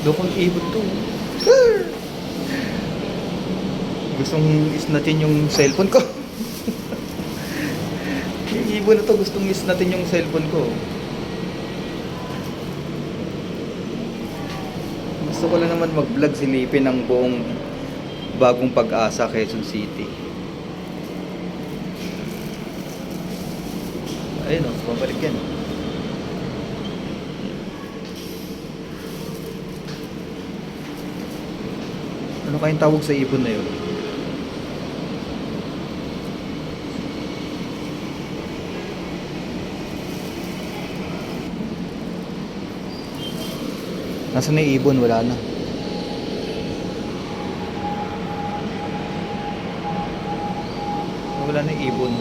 Lokong ibon to. Gustong isnatin yung cellphone ko. yung ibon na to gustong isnatin yung cellphone ko. Gusto ko lang naman mag-vlog silipin ang buong bagong pag-asa Quezon City. Ayun o, pabalik yan. Ano kayong tawag sa ibon na yun? Nasaan na yung ibon? Wala na. Wala na yung ibon.